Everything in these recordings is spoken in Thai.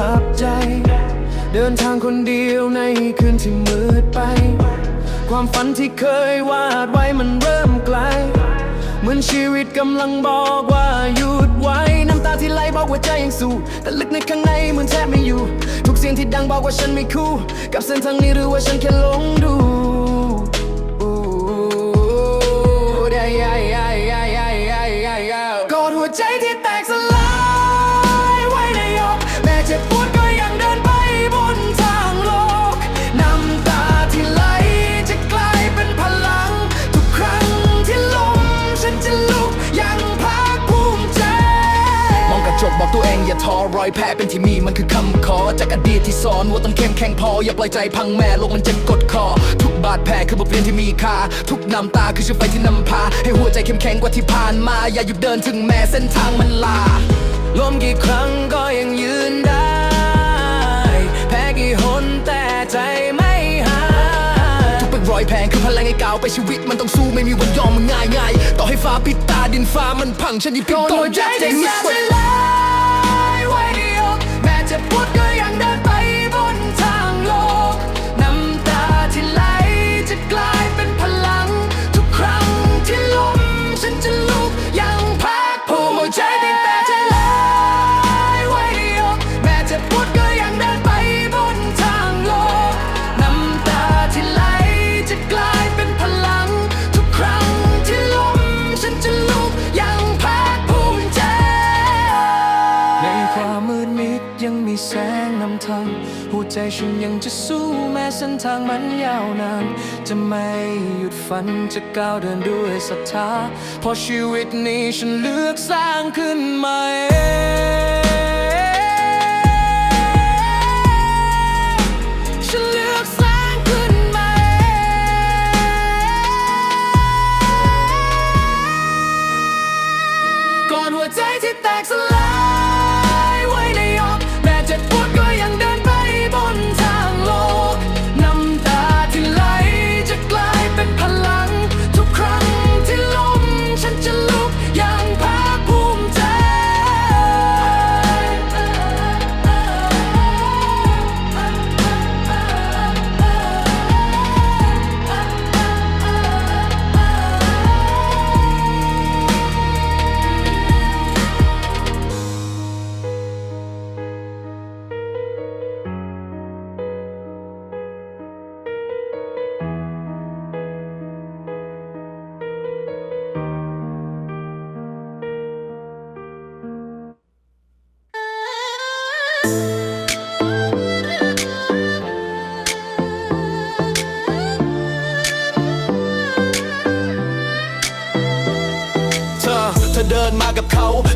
ทับใจ เดินทางคนเดียวในคืนที่มืดไป ความฝันที่เคยวาดไว้มันเริ่มไกล เหมือนชีวิตกำลังบอกว่าหยุดไว้น้ำตาที่ไหลบอกว่าใจยังสู้ แต่ลึกในข้างในเหมือนแทบไม่อยู่ ทุกเสียงที่ดังบอกว่าฉันไม่คู่ กับเส้นทางนี้หรือว่าฉันแค่หลงดู ท้อรอยแผลเป็นที่มีมันคือคำขอ จากอดีตที่สอนว่าต้องเข้มแข็งพอ อย่าปล่อยใจพังแม่โลกมันจะกดคอ ทุกบาดแผลคือบทเรียนที่มีค่า ทุกน้ำตาคือเชื้อไฟที่นำพา ให้หัวใจเข้มแข็งกว่าที่ผ่านมา อย่าหยุดเดินถึงแม้เส้นทางมันลาล้มกี่ครั้งก็ยังยืนได้ แพ้กี่หนแต่ใจไม่หายทุกเป็นรอยแพงคือพลังให้ก้าวไปชีวิตมันต้องสู้ไม่มีวันยอมมันง่ายง่ายต่อให้ฟ้าปิดตาดินฟ้ามันพังฉันยังพียงต้องใจ ฉันยังจะสู้แม้เส้นทางมันยาวนาน จะไม่หยุดฝันจะก้าวเดินด้วยศรัทธาเพราะชีวิตนี้ฉันเลือกสร้างขึ้นมาเอง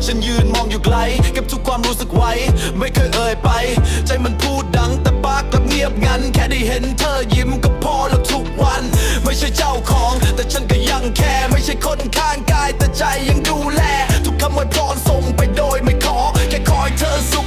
ฉันยืนมองอยู่ไกลเก็บทุกความรู้สึกไว้ ไม่เคยเอ่ยไป ใจมันพูดดังแต่ปากกลับเงียบงัน แค่ได้เห็นเธอยิ้มก็พอแล้วทุกวัน ไม่ใช่เจ้าของ แต่ฉันก็ยังแค่ไม่ใช่คนข้างกายแต่ใจยังดูแล ทุกคำอวยพรส่งไปโดยไม่ขอ แค่คอยเธอสุข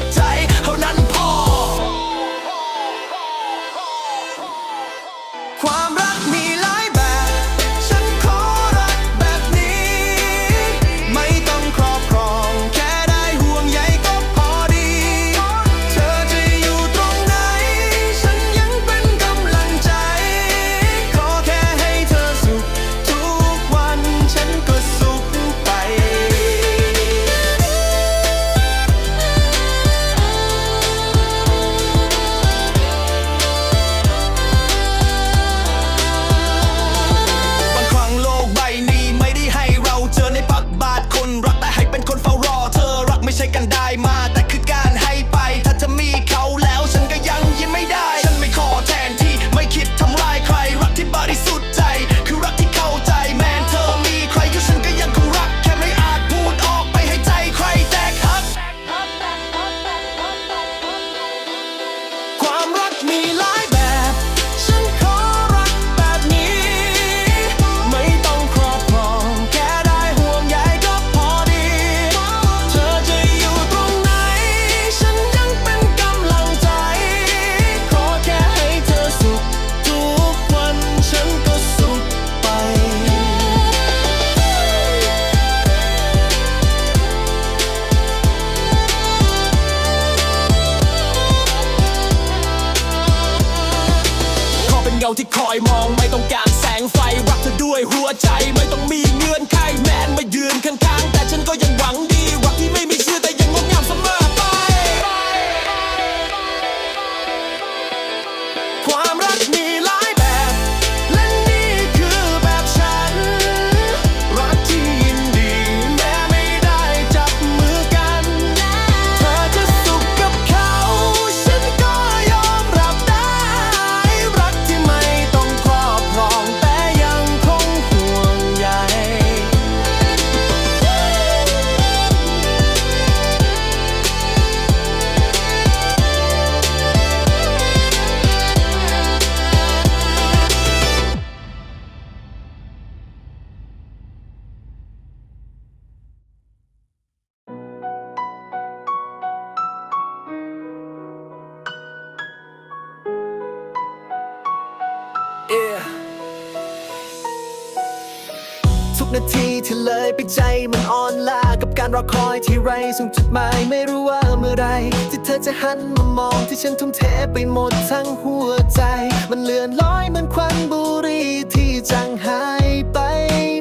นาทีที่เลยไปใจมันอ่อนล้ากับการรอคอยที่ไรส่งจุดหมายไม่รู้ว่าเมื่อไรที่เธอจะหันมามองที่ฉันทุ่มเทไปหมดทั้งหัวใจ มันเลือนลอยเหมือนควันบุรีที่จางหายไป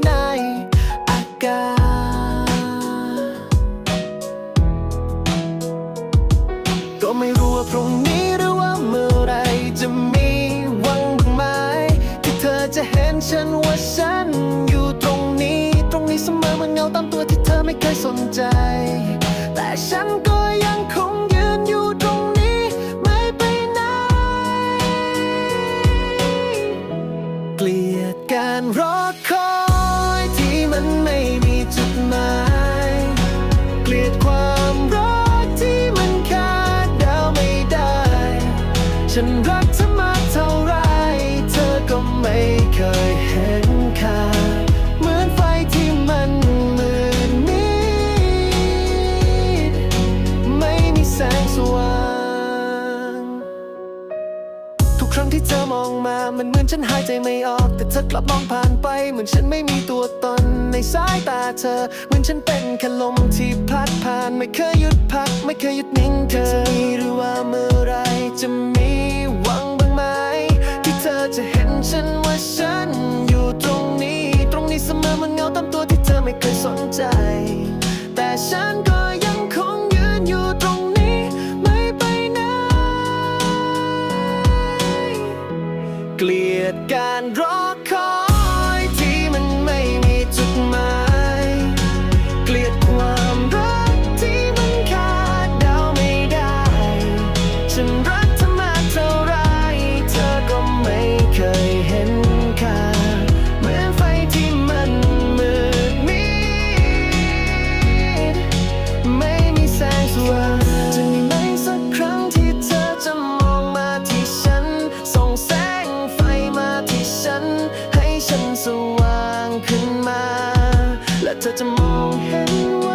ในอากาศก็ไม่รู้ว่าพรุ่งนี้หรือว่าเมื่อไรจะมีหวังบ้างไหมที่เธอจะเห็นฉันว่าฉัน เธอไม่เคยสนใจ แต่ฉันก็ามันเหมือนฉันหายใจไม่ออก แต่เธอกลับมองผ่านไป เหมือนฉันไม่มีตัวตนในสายตาเธอ เหมือนฉันเป็นแค่ลมที่พัดผ่าน ไม่เคยหยุดพัก ไม่เคยหยุดนิ่งเธอจะมีหรือว่าเมื่อไรจะมีหวังบ้างไหมที่เธอจะเห็นฉันว่าฉันอยู่ตรงนี้ ตรงนี้เสมอเหมันเงาตามตัวที่เธอไม่เคยสนใจ เกลียดการร้อง to tomorrow.